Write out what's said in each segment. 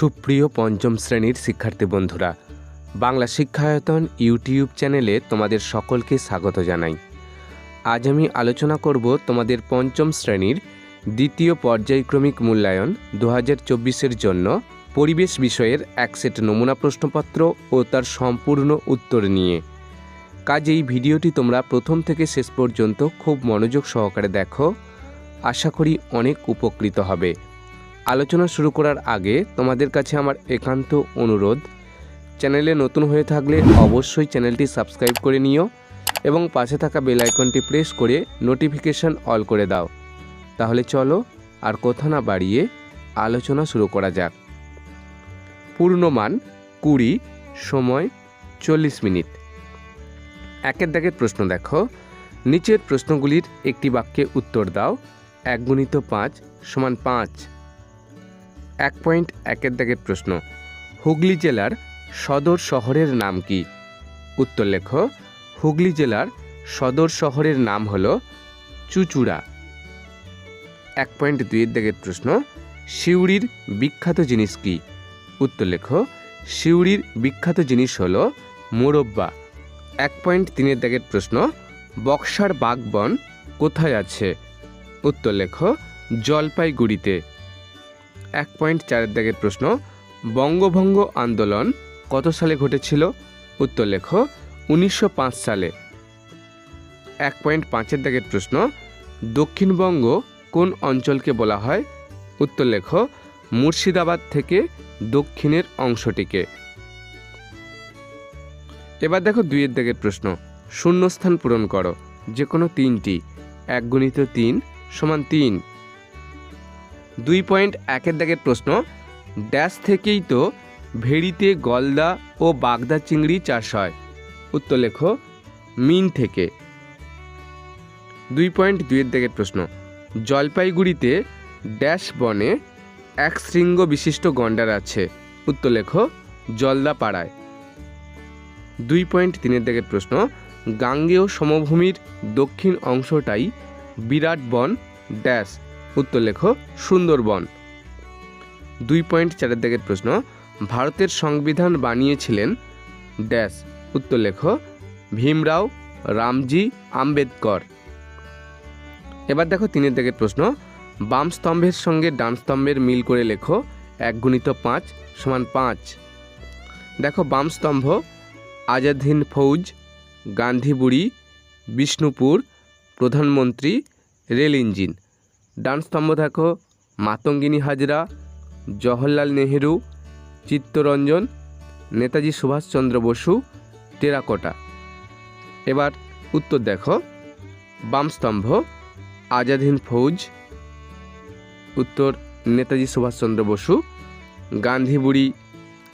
সুপ্রিয় পঞ্চম শ্রেণির শিক্ষার্থী বন্ধুরা, বাংলা শিক্ষায়তন ইউটিউব চ্যানেলে তোমাদের সকলকে স্বাগত জানাই। আজ আমি আলোচনা করব তোমাদের পঞ্চম শ্রেণির দ্বিতীয় পর্যায়ক্রমিক মূল্যায়ন দু হাজার জন্য পরিবেশ বিষয়ের এক সেট নমুনা প্রশ্নপত্র ও তার সম্পূর্ণ উত্তর নিয়ে। কাজেই ভিডিওটি তোমরা প্রথম থেকে শেষ পর্যন্ত খুব মনোযোগ সহকারে দেখো। আশা করি অনেক উপকৃত হবে। আলোচনা শুরু করার আগে তোমাদের কাছে আমার একান্ত অনুরোধ। চ্যানেলে নতুন হয়ে থাকলে অবশ্যই চ্যানেলটি সাবস্ক্রাইব করে নিও এবং পাশে থাকা বেল আইকনটি প্রেস করে নোটিফিকেশন অল করে দাও। তাহলে চলো আর কথা না বাড়িয়ে আলোচনা শুরু করা যাক। পূর্ণমান কুড়ি সময় চল্লিশ মিনিট। একের দাগের প্রশ্ন দেখো। নিচের প্রশ্নগুলির একটি বাক্যে উত্তর দাও। এক গুণিত পাঁচ সমান পাঁচ। এক পয়েন্ট একের দাগের প্রশ্ন। হুগলি জেলার সদর শহরের নাম কি? উত্তর লেখ, হুগলি জেলার সদর শহরের নাম হল চুচুড়া। এক পয়েন্ট দুইয়ের দাগের প্রশ্ন সিউড়ির বিখ্যাত জিনিস কি? উত্তর লেখ সিউড়ির বিখ্যাত জিনিস হল মোরব্বা। এক পয়েন্ট তিনের দাগের প্রশ্ন, বক্সার বাগবন কোথায় আছে? উত্তর লেখ, জলপাইগুড়িতে। এক পয়েন্ট চারের দাগের প্রশ্ন, বঙ্গভঙ্গ আন্দোলন কত সালে ঘটেছিল? উত্তর লেখ, উনিশশো পাঁচ সালে। এক পয়েন্ট পাঁচের দাগের প্রশ্ন, দক্ষিণবঙ্গ কোন অঞ্চলকে বলা হয়? উত্তর লেখ, মুর্শিদাবাদ থেকে দক্ষিণের অংশটিকে। এবার দেখো দুইয়ের দাগের প্রশ্ন, শূন্যস্থান পূরণ করো যে কোনো তিনটি, এক গুণিত তিন সমান তিন। দুই পয়েন্ট একের দাগের প্রশ্ন, ড্যাশ থেকেই তো ভেড়িতে গলদা ও বাগদা চিংড়ি চাষ হয়। উত্তর লেখো, মিন থেকে। দুই পয়েন্ট দুইয়ের দাগের প্রশ্ন, জলপাইগুড়িতে ড্যাশ বনে এক শৃঙ্গ বিশিষ্ট গন্ডার আছে। উত্তর লেখো জলদা পাড়ায় দুই পয়েন্ট তিনের দাগের প্রশ্ন, গাঙ্গেয় সমভূমির দক্ষিণ অংশটাই বিরাট বন, ড্যাশ। উত্তর লেখো, সুন্দরবন। দুই পয়েন্ট চারের দিকের প্রশ্ন, ভারতের সংবিধান বানিয়েছিলেন, ড্যাশ, উত্তর লেখো, ভীমরাও, রামজি, আম্বেদকর। এবার দেখো তিনের দিকের প্রশ্ন, বাম স্তম্ভের সঙ্গে ডান স্তম্ভের মিল করে লেখো, এক গুণিত পাঁচ সমান পাঁচ। দেখো বাম স্তম্ভ, আজাদ হিন্দ ফৌজ, গান্ধীবুড়ি, বিষ্ণুপুর, প্রধানমন্ত্রী, রেল ইঞ্জিন। ডান স্তম্ভ দেখো। মাতঙ্গিনী হাজরা, জওহরলাল নেহেরু, চিত্তরঞ্জন, নেতাজি সুভাষচন্দ্র বসু, টেরাকোটা। এবার উত্তর দেখো। বাম স্তম্ভ, আজাদ হিন্দ ফৌজ। উত্তর, নেতাজি সুভাষচন্দ্র বসু। গান্ধীবুড়ি,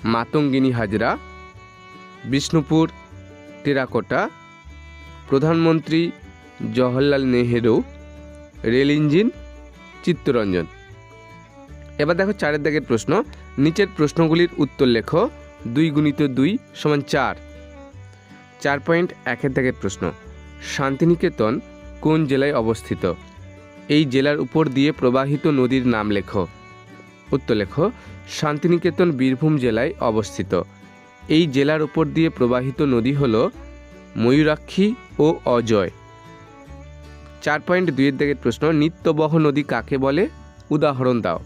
মাতঙ্গিনী হাজরা। বিষ্ণুপুর, টেরাকোটা। প্রধানমন্ত্রী Jawaharlal Nehru. Rail engine Chittaranjan. এবার দেখো চারের দাগের প্রশ্ন। নিচের প্রশ্নগুলির উত্তর লেখো। দুই গুণিত দুই সমান চার। চার পয়েন্ট একের দাগের প্রশ্ন। শান্তিনিকেতন কোন জেলায় অবস্থিত? এই জেলার উপর দিয়ে প্রবাহিত নদীর নাম লেখো। উত্তর লেখো। শান্তিনিকেতন বীরভূম জেলায় অবস্থিত। এই জেলার উপর দিয়ে প্রবাহিত নদী হল ময়ূরাক্ষী ও অজয়। চার পয়েন্ট দুইয়ের দিকের প্রশ্ন, নিত্যবহ নদী কাকে বলে? উদাহরণ দাও।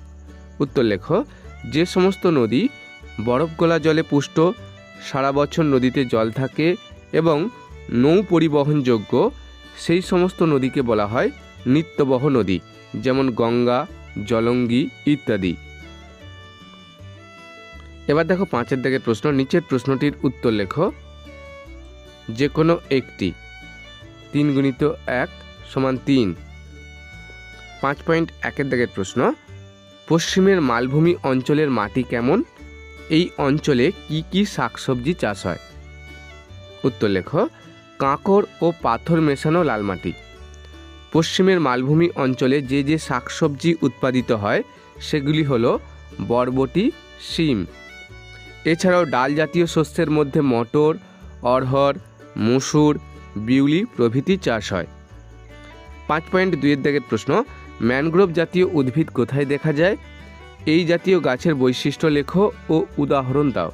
উত্তর লেখো, যে সমস্ত নদী বরফ গলা জলে পুষ্ট, সারা বছর নদীতে জল থাকে এবং নৌ পরিবহনযোগ্য, সেই সমস্ত নদীকে বলা হয় নিত্যবহ নদী, যেমন গঙ্গা, জলঙ্গি ইত্যাদি। এবার দেখো পাঁচের দিকের প্রশ্ন, নিচের প্রশ্নটির উত্তর লেখো। যে কোনো একটি, তিন গুণিত এক সমান তিন। পাঁচ পয়েন্ট একের দিকের প্রশ্ন, পশ্চিমের মালভূমি অঞ্চলের মাটি কেমন? এই অঞ্চলে কি কি শাকসবজি চাষ হয়? উত্তর লেখ, কাঁকড় ও পাথর মেশানো লাল মাটি। পশ্চিমের মালভূমি অঞ্চলে যে যে শাকসবজি উৎপাদিত হয়, সেগুলি হল বরবটি, শিম। এছাড়াও ডাল জাতীয় শস্যের মধ্যে মটর অরহর মসুর, বিউলি প্রভৃতি চাষ হয়। পাঁচ পয়েন্ট দুইয়ের দাগের প্রশ্ন, ম্যানগ্রোভ জাতীয় উদ্ভিদ কোথায় দেখা যায়? এই জাতীয় গাছের বৈশিষ্ট্য লেখো ও উদাহরণ দাও।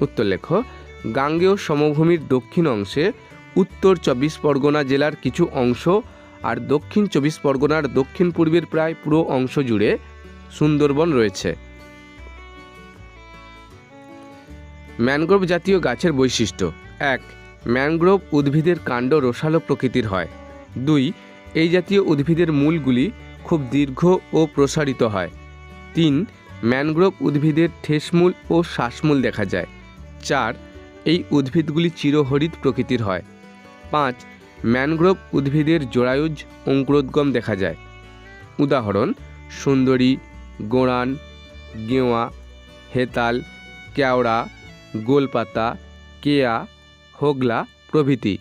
উত্তর লেখো, গাঙ্গেয় সমভূমির দক্ষিণ অংশে উত্তর চব্বিশ পরগনা জেলার কিছু অংশ আর দক্ষিণ চব্বিশ পরগনার দক্ষিণ পূর্বের প্রায় পুরো অংশ জুড়ে সুন্দরবন রয়েছে। ম্যানগ্রোভ জাতীয় গাছের বৈশিষ্ট্য, এক, ম্যানগ্রোভ উদ্ভিদের কাণ্ড রসালো প্রকৃতির হয়। দুই এই জাতীয় উদ্ভিদের মূলগুলি খুব দীর্ঘ ও প্রসারিত হয়। তিন, ম্যানগ্রোভ উদ্ভিদের ঠেসমূল ও শ্বাসমূল দেখা যায়। চার, এই উদ্ভিদগুলি চিরহরিত প্রকৃতির হয়। পাঁচ, ম্যানগ্রোভ উদ্ভিদের জোড়ায়ুজ অঙ্কুরোদ্গম দেখা যায়। উদাহরণ, সুন্দরী, গোড়ান, গেওয়া, হেতাল, কেওড়া, গোলপাতা, কেয়া, হোগলা প্রভৃতি।